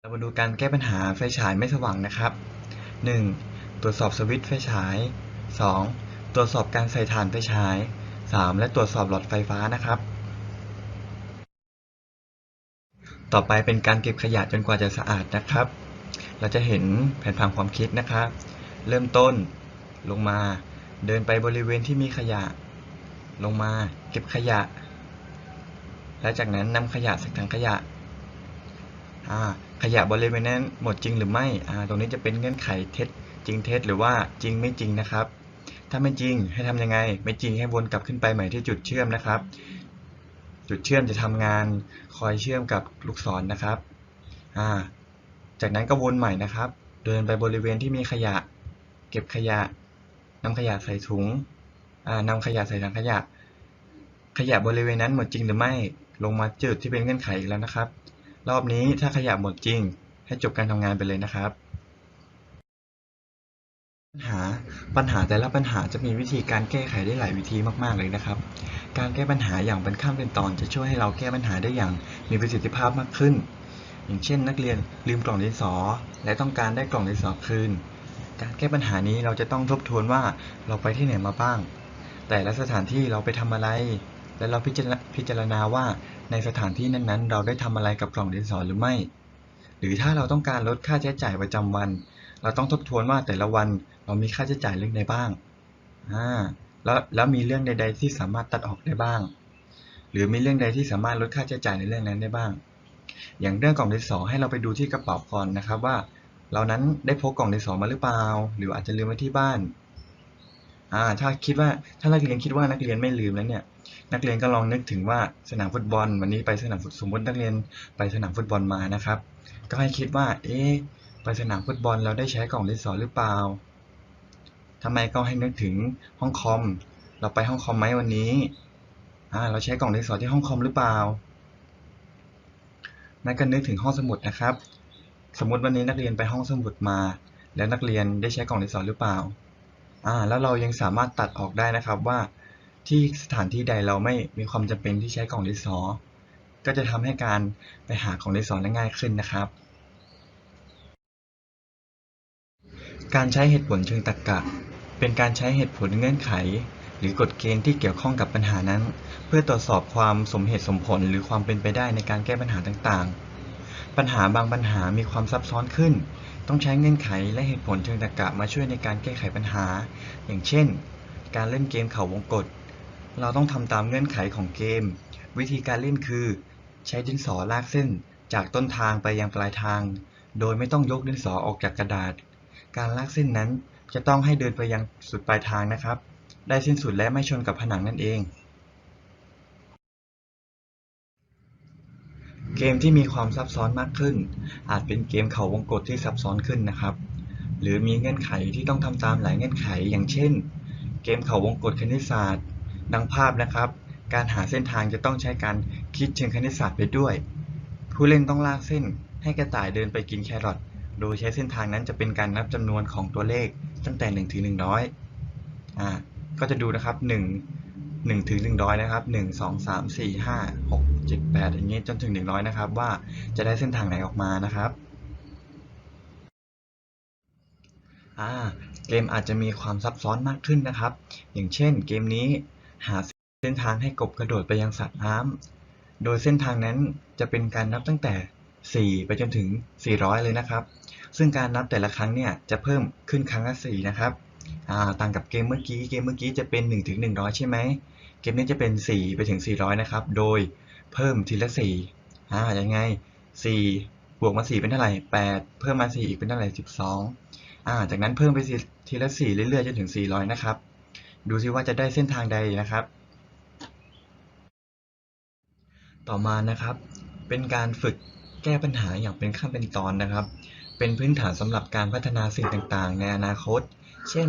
เรามาดูการแก้ปัญหาไฟฉายไม่สว่างนะครับ 1. ตรวจสอบสวิตช์ไฟฉาย 2. ตรวจสอบการใส่ถ่านไฟฉาย 3. และตรวจสอบหลอดไฟฟ้านะครับ ต่อไปเป็นการเก็บขยะจนกว่าจะสะอาดนะครับ เราจะเห็นแผนผังความคิดนะครับ เริ่มต้น ลงมา เดินไปบริเวณที่มีขยะ ลงมา เก็บขยะ และจากนั้นนำขยะใส่ถังขยะอ่า ขยะบริเวณนั้นหมดจริงหรือไม่ ตรงนี้จะเป็นเงื่อนไขเท็จจริงเท็จหรือว่าจริงไม่จริงนะครับ ถ้าไม่จริงให้ทำยังไง ไม่จริงให้วนกลับขึ้นไปใหม่ที่จุดเชื่อมนะครับ จุดเชื่อมจะทำงานคอยเชื่อมกับลูกศรนะครับาจากนั้นก็วนใหม่นะครับ เดินไปบริเวณที่มีขยะ เก็บขยะนำขยะใส่ถุงอ่านำขยะใส่ถังขยะ ขยะบริเวณนั้นหมดจริงหรือไม่ ลงมาจุดที่เป็นเงื่อนไขอีกแล้วนะครับ รอบนี้ถ้าขยะหมดจริง ให้จบการทำงานไปเลยนะครับ ปัญหาปัญหาแต่ละปัญหาจะมีวิธีการแก้ไขได้หลายวิธีมากๆเลยนะครับ การแก้ปัญหาอย่างเป็นขั้นเป็นตอนจะช่วยให้เราแก้ปัญหาได้อย่างมีประสิทธิภาพมากขึ้น อย่างเช่น นักเรียนลืมกล่องดินสอ และต้องการได้กล่องดินสอคืน การแก้ปัญหานี้เราจะต้องทบทวนว่าเราไปที่ไหนมาบ้าง แต่ละสถานที่เราไปทำอะไร และเราพิจารณาพิจารณาว่าในสถานที่นั้นๆ เราได้ทำอะไรกับกล่องดินสอหรือไม่ หรือถ้าเราต้องการลดค่าใช้จ่ายประจำวัน เราต้องทบทวนว่าแต่ละวันเรามีค่าใช้จ่ายเรื่องใดบ้างอ่าแล้วแล้วมีเรื่องใด ๆ ที่สามารถตัดออกได้บ้าง หรือมีเรื่องใดที่สามารถลดค่าใช้จ่ายในเรื่องนั้นได้บ้าง อย่างเรื่องกล่องดินสอให้เราไปดูที่กระเป๋าก่อนนะครับว่า เรานั้นได้พกกล่องดินสอมาหรือเปล่า หรืออาจจะลืมไว้ที่บ้าน อ่าถ้าคิดว่าถ้านักเรียนคิดว่านักเรียนไม่ลืมแล้วเนี่ย นักเรียนก็ลองนึกถึงว่าสนามฟุตบอล วันนี้ไปสนามฟุตสมมตินักเรียนไปสนามฟุตบอลมานะครับ ก็ให้คิดว่า เอ๊ะไปสนามฟุตบอลเราได้ใช้กล่องดินสอหรือเปล่าทำไมก็ให้นึกถึงห้องคอม เราไปห้องคอมไหมวันนี้อ่าเราใช้กล่องดินสอที่ห้องคอมหรือเปล่านั่นก็นึกถึงห้องสมุดนะครับ สมมติวันนี้นักเรียนไปห้องสมุดมา แล้วนักเรียนได้ใช้กล่องดินสอหรือเปล่า อ่าแล้วเรายังสามารถตัดออกได้นะครับว่าที่สถานที่ใดเราไม่มีความจำเป็นที่ใช้กล่องดินสอ ก็จะทำให้การไปหากล่องดินสอได้ง่ายขึ้นนะครับ การใช้เหตุผลเชิงตรรกะ เป็นการใช้เหตุผลเงื่อนไข หรือกฎเกณฑ์ที่เกี่ยวข้องกับปัญหานั้น เพื่อตรวจสอบความสมเหตุสมผลหรือความเป็นไปได้ในการแก้ปัญหาต่างๆ ปัญหาบางปัญหามีความซับซ้อนขึ้น ต้องใช้เงื่อนไขและเหตุผลเชิงตรรกะมาช่วยในการแก้ไขปัญหา อย่างเช่น การเล่นเกมเขาวงกตเราต้องทำตามเงื่อนไขของเกม วิธีการเล่นคือ ใช้ดินสอลากเส้น จากต้นทางไปยังปลายทาง โดยไม่ต้องยกดินสอออกจากกระดาษ การลากเส้นนั้นจะต้องให้เดินไปยังสุดปลายทางนะครับ ได้สิ้นสุดและไม่ชนกับผนังนั่นเอง เกมที่มีความซับซ้อนมากขึ้น อาจเป็นเกมเขาวงกตที่ซับซ้อนขึ้นนะครับ หรือมีเงื่อนไขที่ต้องทำตามหลายเงื่อนไข อย่างเช่น เกมเขาวงกตคณิตศาสตร์ ดังภาพนะครับ การหาเส้นทางจะต้องใช้การคิดเชิงคณิตศาสตร์ไปด้วย ผู้เล่นต้องลากเส้น ให้กระต่ายเดินไปกินแครอทโดยใช้เส้นทางนั้นจะเป็นการนับจำนวนของตัวเลขตั้งแต่1ถึง100อ่าก็จะดูนะครับ 1 1ถึง100นะครับ1 2 3 4 5 6 7 8อย่างนี้จนถึง 100นะครับว่าจะได้เส้นทางไหนออกมานะครับเกมอาจจะมีความซับซ้อนมากขึ้นนะครับ อย่างเช่น เกมนี้หาเส้นทางให้กบกระโดดไปยังสระน้ำโดยเส้นทางนั้นจะเป็นการนับตั้งแต่ 4 ไปจนถึง 400 เลยนะครับ ซึ่งการนับแต่ละครั้งเนี่ยจะเพิ่มขึ้นครั้งละ 4 นะครับต่างกับเกมเมื่อกี้ เกมเมื่อกี้จะเป็น 1 ถึง 100 ใช่ไหม เกมนี้จะเป็น 4 ไปถึง 400 นะครับ โดยเพิ่มทีละ4อ่ายังไง 4 บวกมา 4 เป็นเท่าไหร่ 8 เพิ่มมา 4 อีกเป็นเท่าไหร่ 12อ่าจากนั้นเพิ่มไปทีละ 4 เรื่อยๆ จนถึง 400 นะครับ ดูซิว่าจะได้เส้นทางใดนะครับ ต่อมานะครับ เป็นการฝึกแก้ปัญหาอย่างเป็นขั้นเป็นตอนนะครับ เป็นพื้นฐานสำหรับการพัฒนาสิ่งต่างๆ ในอนาคต เช่น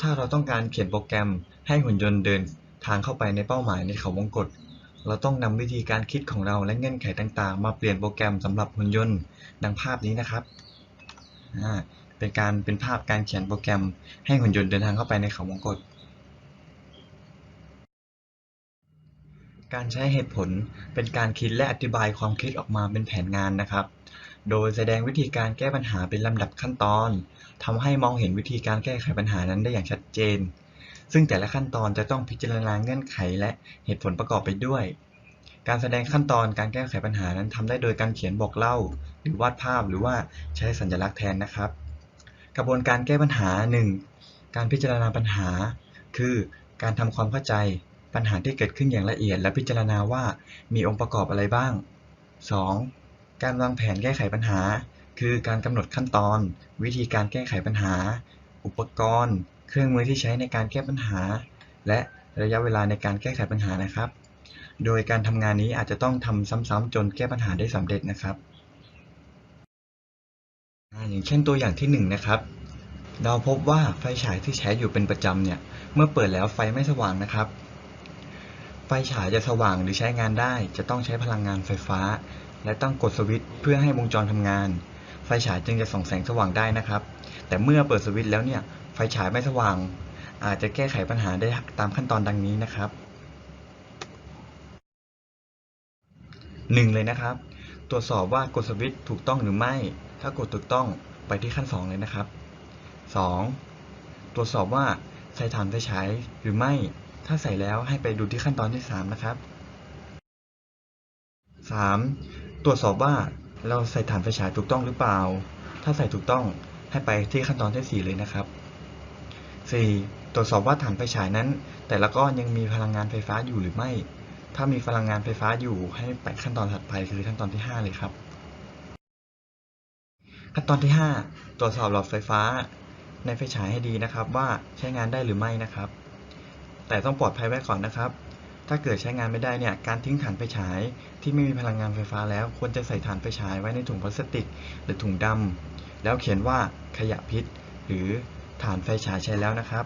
ถ้าเราต้องการเขียนโปรแกรมให้หุ่นยนต์เดิน ทางเข้าไปในเป้าหมายในเขาวงกตเราต้องนำวิธีการคิดของเราและเงื่อนไขต่างๆ มาเปลี่ยนโปรแกรมสำหรับหุ่นยนต์ดังภาพนี้นะครับ เป็นการเป็นภาพการเขียนโปรแกรมให้หุ่นยนต์เดินทางเข้าไปในเขาวงกตการใช้เหตุผลเป็นการคิดและอธิบายความคิดออกมาเป็นแผนงานนะครับ โดยแสดงวิธีการแก้ปัญหาเป็นลำดับขั้นตอนทำให้มองเห็นวิธีการแก้ไขปัญหานั้นได้อย่างชัดเจน ซึ่งแต่ละขั้นตอนจะต้องพิจารณาเงื่อนไขและเหตุผลประกอบไปด้วย การแสดงขั้นตอนการแก้ไขปัญหานั้นทำได้โดยการเขียนบอกเล่า หรือวาดภาพหรือว่าใช้สัญลักษณ์แทนนะครับ กระบวนการแก้ปัญหา 1. การพิจารณาปัญหา คือการทำความเข้าใจปัญหาที่เกิดขึ้นอย่างละเอียด และพิจารณาว่ามีองค์ประกอบอะไรบ้าง 2. การวางแผนแก้ไขปัญหา คือการกำหนดขั้นตอน วิธีการแก้ไขปัญหา อุปกรณ์ เครื่องมือที่ใช้ในการแก้ปัญหา และระยะเวลาในการแก้ไขปัญหานะครับ โดยการทำงานนี้อาจจะต้องทำซ้ำๆจนแก้ปัญหาได้สำเร็จนะครับ อย่างเช่นตัวอย่างที่หนึ่งนะครับ เราพบว่าไฟฉายที่ใช้อยู่เป็นประจำเนี่ย เมื่อเปิดแล้วไฟไม่สว่างนะครับ ไฟฉายจะสว่างหรือใช้งานได้ จะต้องใช้พลังงานไฟฟ้า และต้องกดสวิตช์เพื่อให้วงจรทำงาน ไฟฉายจึงจะส่องแสงสว่างได้นะครับ แต่เมื่อเปิดสวิตช์แล้วเนี่ย ไฟฉายไม่สว่าง อาจจะแก้ไขปัญหาได้ตามขั้นตอนดังนี้นะครับหนึ่งเลยนะครับ ตรวจสอบว่ากดสวิตช์ถูกต้องหรือไม่ ถ้ากดถูกต้องไปที่ขั้น 2 เลยนะครับ 2. ตรวจสอบว่าใส่ถ่านไฟฉายหรือไม่ ถ้าใส่แล้วให้ไปดูที่ขั้นตอนที่ 3 นะครับ 3. ตรวจสอบว่าเราใส่ถ่านไฟฉายถูกต้องหรือเปล่า ถ้าใส่ถูกต้องให้ไปที่ขั้นตอนที่ 4 เลยนะครับ 4. ตรวจสอบว่าถ่านไฟฉายนั้น แต่ละก้อนยังมีพลังงานไฟฟ้าอยู่หรือไม่ ถ้ามีพลังงานไฟฟ้าอยู่ให้ไปขั้นตอนถัดไปคือขั้นตอนที่ 5 เลยครับ ขั้นตอนที่ 5 ตรวจสอบหลอดไฟฟ้า ในไฟฉายให้ดีนะครับ ว่าใช้งานได้หรือไม่นะครับ แต่ต้องปลอดภัยไว้ก่อนนะครับ ถ้าเกิดใช้งานไม่ได้เนี่ยการทิ้งถ่านไฟฉายที่ไม่มีพลังงานไฟฟ้าแล้ว ควรจะใส่ถ่านไฟฉายไว้ในถุงพลาสติก หรือถุงดำแล้วเขียนว่าขยะพิษ หรือ ถ่านไฟฉายใช้แล้วนะครับ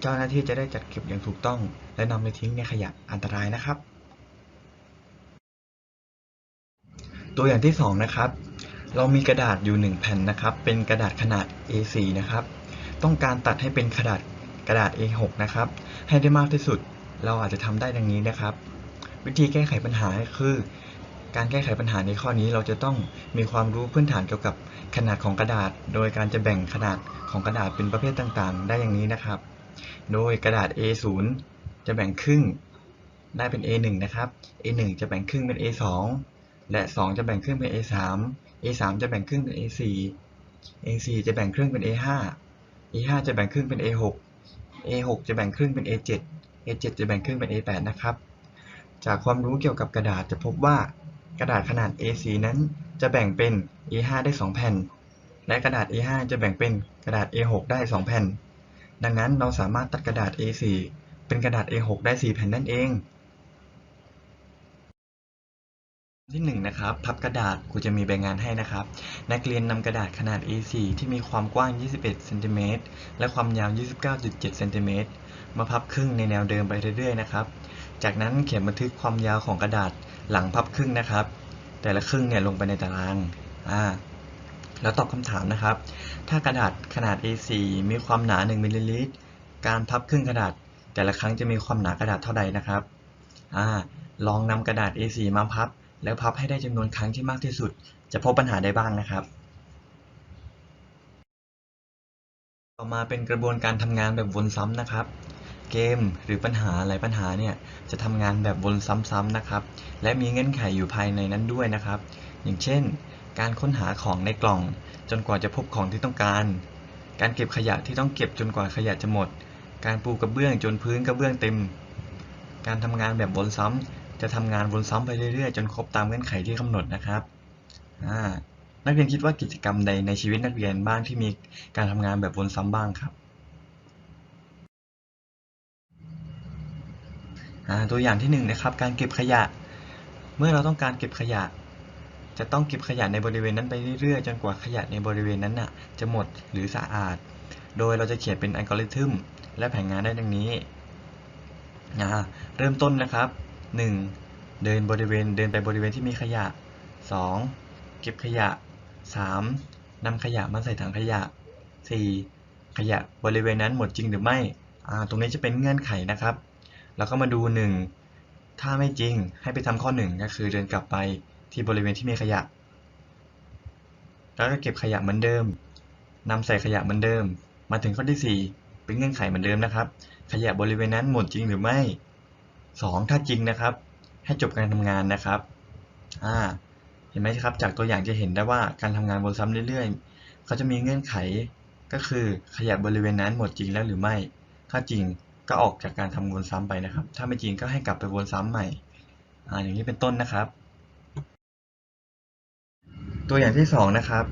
เจ้าหน้าที่จะได้จัดเก็บอย่างถูกต้อง และนำไปทิ้งในขยะอันตรายนะครับ ตัวอย่างที่ 2 นะครับ เรามีกระดาษอยู่ 1 แผ่นนะครับ เป็นกระดาษขนาด A4 นะครับ ต้องการตัดให้เป็นกระดาษกระดาษ A6 นะครับ ให้ได้มากที่สุด เราอาจจะทำได้ดังนี้นะครับ วิธีแก้ไขปัญหาคือ การแก้ไขปัญหาในข้อนี้เราจะต้องมีความรู้พื้นฐานเกี่ยวกับขนาดของกระดาษ โดยการจะแบ่งขนาดของกระดาษเป็นประเภทต่างๆ ได้อย่างนี้นะครับ โดยกระดาษ A0 จะแบ่งครึ่งได้เป็น A1 นะครับ A1 จะแบ่งครึ่งเป็น A2 และ 2 จะแบ่งครึ่งเป็น A3 A3 จะแบ่งครึ่งเป็น A4 A4 จะแบ่งครึ่งเป็น A5 A5 จะแบ่งครึ่งเป็น A6 A6 จะแบ่งครึ่งเป็น A7 A7 จะแบ่งครึ่งเป็น A8 นะครับ จากความรู้เกี่ยวกับกระดาษจะพบว่า กระดาษขนาด A4 นั้นจะแบ่งเป็น A5 ได้ 2 แผ่น และกระดาษ A5 จะแบ่งเป็นกระดาษ A6 ได้ 2 แผ่น ดังนั้นเราสามารถตัดกระดาษ A4 เป็นกระดาษ A6 ได้ 4 แผ่นนั่นเองที่1นะครับพับกระดาษครูจะมีใบงานให้นะครับ นักเรียนนำกระดาษขนาด A4 ที่มีความกว้าง 21เซนติเมตรและความยาว 29.7เซนติเมตรมาพับครึ่งในแนวเดิมไปเรื่อยๆนะครับ จากนั้นเขียนบันทึกความยาวของกระดาษหลังพับครึ่งนะครับ แต่ละครึ่งเนี่ยลงไปในตารางอ่าแล้วตอบคำถามนะครับ ถ้ากระดาษขนาด A4 มีความหนา 1มิลลิลิตร การพับครึ่งกระดาษ แต่ละครั้งจะมีความหนากระดาษเท่าใดนะครับอ่าลองนำกระดาษ A4 มาพับ แล้วพับให้ได้จำนวนครั้งที่มากที่สุด จะพบปัญหาได้บ้างนะครับ ต่อมาเป็นกระบวนการทำงานแบบวนซ้ำนะครับ เกมหรือปัญหาหลายปัญหาเนี่ยจะทำงานแบบวนซ้ำๆนะครับ และมีเงื่อนไขอยู่ภายในนั้นด้วยนะครับ อย่างเช่น การค้นหาของในกล่อง จนกว่าจะพบของที่ต้องการ การเก็บขยะที่ต้องเก็บจนกว่าขยะจะหมด การปูกระเบื้องจนพื้นกระเบื้องเต็ม การทำงานแบบวนซ้ำจะทำงานวนซ้ำไปเรื่อยๆ จนครบตามเงื่อนไขที่กำหนดนะครับนักเรียนคิดว่ากิจกรรมใดในชีวิตนักเรียนบ้างที่มีการทำงานแบบวนซ้ำบ้างครับ อ่า ตัวอย่างที่หนึ่งนะครับการเก็บขยะ เมื่อเราต้องการเก็บขยะ จะต้องเก็บขยะในบริเวณนั้นไปเรื่อยๆ จนกว่าขยะในบริเวณนั้นน่ะจะหมดหรือสะอาด โดยเราจะเขียนเป็นอัลกอริทึมและแผนงานได้ดังนี้อ่าเริ่มต้นนะครับ 1. เดินบริเวณเดินไปบริเวณที่มีขยะ 2. เก็บขยะ 3. นำขยะมาใส่ถังขยะ 4. ขยะบริเวณนั้นหมดจริงหรือไม่อ่าตรงนี้จะเป็นเงื่อนไขนะครับ แล้วก็มาดู 1 ถ้าไม่จริงให้ไปทำข้อ 1 ก็คือเดินกลับไปที่บริเวณที่มีขยะ แล้วก็เก็บขยะเหมือนเดิมนำใส่ขยะเหมือนเดิม มาถึงข้อที่ 4 เป็นเงื่อนไขเหมือนเดิมนะครับ ขยะบริเวณนั้นหมดจริงหรือไม่ 2 ถ้าจริงนะครับ ให้จบการทำงานนะครับอ่าเห็นไหมครับ จากตัวอย่างจะเห็นได้ว่าการทำงานวนซ้ำเรื่อยๆ เขาจะมีเงื่อนไขก็คือขยะบริเวณนั้นหมดจริงแล้วหรือไม่ ถ้าจริง ก็ออกจากการทำวนซ้ำไปนะครับ ถ้าไม่จริงก็ให้กลับไปวนซ้ำใหม่อ่าอย่างนี้เป็นต้นนะครับ ตัวอย่างที่สองนะครับ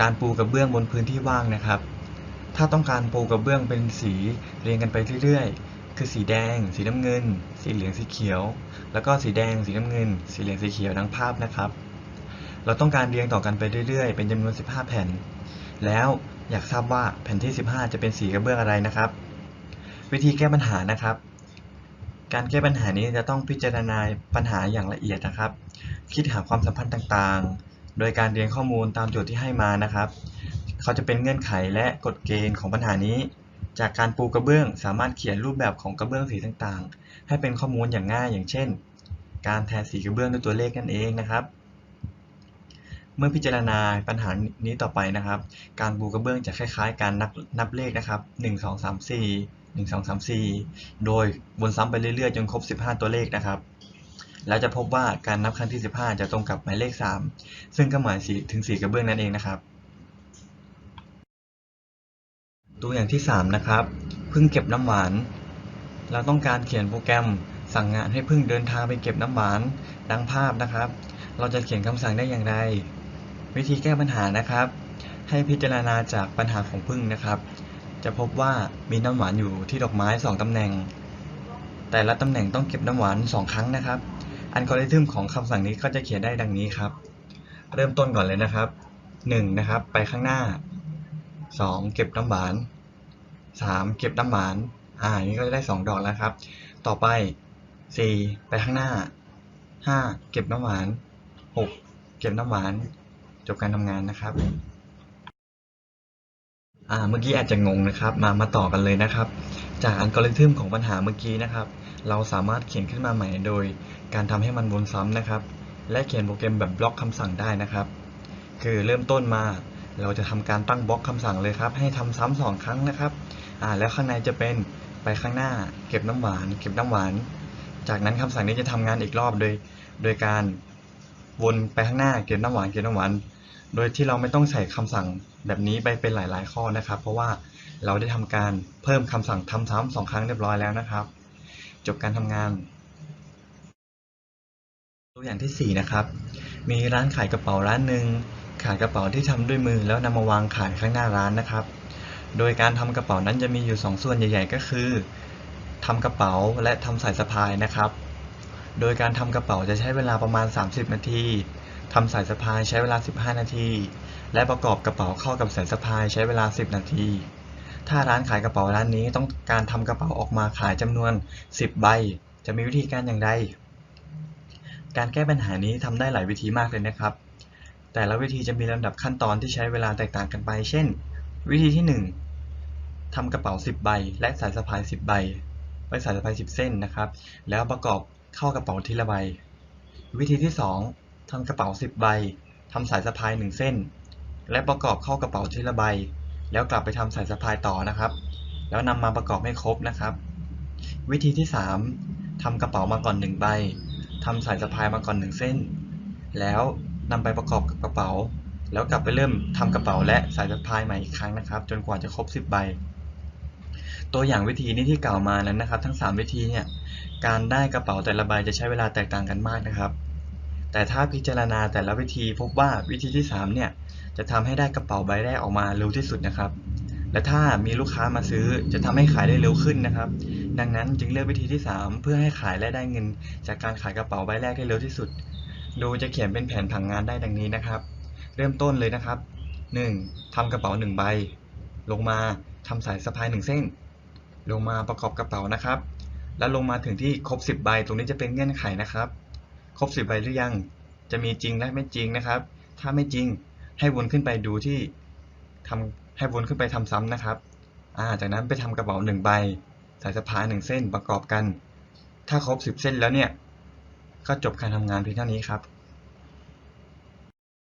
การปูกระเบื้องบนพื้นที่ว่างนะครับ ถ้าต้องการปูกระเบื้องเป็นสีเรียงกันไปเรื่อยๆ คือสีแดง สีน้ำเงิน สีเหลืองสีเขียว แล้วก็สีแดง สีน้ำเงิน สีเหลืองสีเขียวดังภาพนะครับ เราต้องการเรียงต่อกันไปเรื่อยๆ เป็นจำนวน 15 แผ่น แล้วอยากทราบว่าแผ่นที่ 15 จะเป็นสีกระเบื้องอะไรนะครับ วิธีแก้ปัญหานะครับ การแก้ปัญหานี้จะต้องพิจารณาปัญหาอย่างละเอียดนะครับ คิดหาความสัมพันธ์ต่างๆ โดยการเรียงข้อมูลตามโจทย์ที่ให้มานะครับ เขาจะเป็นเงื่อนไขและกฎเกณฑ์ของปัญหานี้ จากการปูกระเบื้อง สามารถเขียนรูปแบบของกระเบื้องสีต่างๆ ให้เป็นข้อมูลอย่างง่ายอย่างเช่น การแทนสีกระเบื้องด้วยตัวเลขนั่นเองนะครับ เมื่อพิจารณาปัญหานี้ต่อไปนะครับ การปูกระเบื้องจะคล้ายๆ การนับนับเลขนะครับ 1 2 3 4 1 2 3 4 โดยวนซ้ำไปเรื่อยๆ จนครบ 15 ตัวเลขนะครับ แล้วจะพบว่าการนับครั้งที่ 15 จะตรงกับหมายเลข 3 ซึ่งก็หมายถึงสีกระเบื้องนั่นเองนะครับ ตัวอย่างที่ 3 นะครับพึ่งเก็บน้ำหวาน เราต้องการเขียนโปรแกรมสั่งงานให้พึ่งเดินทางไปเก็บน้ำหวานดังภาพนะครับ เราจะเขียนคำสั่งได้อย่างไร วิธีแก้ปัญหานะครับ ให้พิจารณาจากปัญหาของพึ่งนะครับ จะพบว่ามีน้ำหวานอยู่ที่ดอกไม้ 2ตำแหน่ง แต่ละตำแหน่งต้องเก็บน้ำหวาน 2 ครั้งนะครับ อัลกอริทึมของคำสั่งนี้ก็จะเขียนได้ดังนี้ครับ เริ่มต้นก่อนเลยนะครับ 1 นะครับ ไปข้างหน้า 2 เก็บน้ำหวาน 3 เก็บน้ำหวาน อ่าอันนี้ก็จะได้ 2 ดอกแล้วครับ ต่อไป 4 ไปข้างหน้า 5 เก็บน้ำหวาน 6 เก็บน้ำหวาน จบการทำงานนะครับอ่าเมื่อกี้อาจจะงงนะครับ มามาต่อกันเลยนะครับ จากอัลกอริทึมของปัญหาเมื่อกี้นะครับ เราสามารถเขียนขึ้นมาใหม่โดย การทำให้มันวนซ้ำนะครับ และเขียนโปรแกรมแบบบล็อกคำสั่งได้นะครับ คือเริ่มต้นมาเราจะทำการตั้งบล็อกคำสั่งเลยครับ ให้ทำซ้ำสองครั้งนะครับอ่าแล้วข้างในจะเป็นไปข้างหน้า เก็บน้ำหวาน เก็บน้ำหวาน จากนั้นคำสั่งนี้จะทำงานอีกรอบโดย โดยการวนไปข้างหน้าเก็บน้ำหวานเก็บน้ำหวาน โดยที่เราไม่ต้องใส่คำสั่งแบบนี้ไปเป็นหลาย ๆ ข้อนะครับ เพราะว่าเราได้ทำการเพิ่มคำสั่งทำซ้ำสองครั้งเรียบร้อยแล้วนะครับ จบการทำงาน ตัวอย่างที่ 4 นะครับ มีร้านขายกระเป๋าร้านหนึ่งขายกระเป๋าที่ทำด้วยมือแล้วนำมาวางขายข้างหน้าร้านนะครับ โดยการทำกระเป๋านั้นจะมีอยู่ 2 ส่วนใหญ่ ๆ ก็คือทำกระเป๋าและทำสายสะพายนะครับ โดยการทำกระเป๋าจะใช้เวลาประมาณ 30 นาที ทำสายสะพายใช้เวลา 15 นาที และประกอบกระเป๋าเข้ากับสายสะพายใช้เวลา 10 นาที ถ้าร้านขายกระเป๋าร้านนี้ต้องการทำกระเป๋าออกมาขายจำนวน 10 ใบ จะมีวิธีการอย่างไร การแก้ปัญหานี้ทำได้หลายวิธีมากเลยนะครับ แต่ละวิธีจะมีลำดับขั้นตอนที่ใช้เวลาแตกต่างกันไป เช่น วิธีที่ 1ทำกระเป๋า 10 ใบ และสายสะพาย 10 ใบ ไว้สายสะพาย 10 เส้นนะครับ แล้วประกอบเข้ากระเป๋าทีละใบ วิธีที่ 2 ทำกระเป๋า 10 ใบ ทำสายสะพาย 1 เส้น และประกอบเข้ากระเป๋าทีละใบ แล้วกลับไปทำสายสะพายต่อนะครับ แล้วนำมาประกอบให้ครบนะครับ วิธีที่ 3ทำกระเป๋ามาก่อน 1 ใบ ทำสายสะพายมาก่อน 1 เส้น แล้วนำไปประกอบกับกระเป๋า แล้วกลับไปเริ่มทำกระเป๋าและสายสะพายใหม่อีกครั้งนะครับ จนกว่าจะครบ 10 ใบตัวอย่างวิธีนี้ที่กล่าวมานั้นนะครับ ทั้ง 3 วิธีเนี่ยการได้กระเป๋าแต่ละใบจะใช้เวลาแตกต่างกันมากนะครับ แต่ถ้าพิจารณาแต่ละวิธีพบว่าวิธีที่ 3 เนี่ย จะทำให้ได้กระเป๋าใบแรกออกมาเร็วที่สุดนะครับ และถ้ามีลูกค้ามาซื้อจะทำให้ขายได้เร็วขึ้นนะครับ ดังนั้นจึงเลือกวิธีที่ 3 เพื่อให้ขายและได้เงิน จากการขายกระเป๋าใบแรกได้เร็วที่สุด โดยจะเขียนเป็นแผนผังงานได้ดังนี้นะครับ เริ่มต้นเลยนะครับ 1. ทำกระเป๋า1ใบ ลงมาทำสายสะพาย1เส้น ลงมาประกอบกระเป๋านะครับ แล้วลงมาถึงที่ครบ 10 ใบ ตรงนี้จะเป็นเงื่อนไขนะครับ ครบ10ใบหรือยัง จะมีจริงและไม่จริงนะครับ ถ้าไม่จริงให้วนขึ้นไปดูที่ทำให้วนขึ้นไปทำซ้ำนะครับอ่าจากนั้นไปทำกระเป๋า1ใบ สายสะพาย1เส้นประกอบกัน ถ้าครบ 10 เส้นแล้วเนี่ย ก็จบการทำงานเพียงเท่านี้ครับ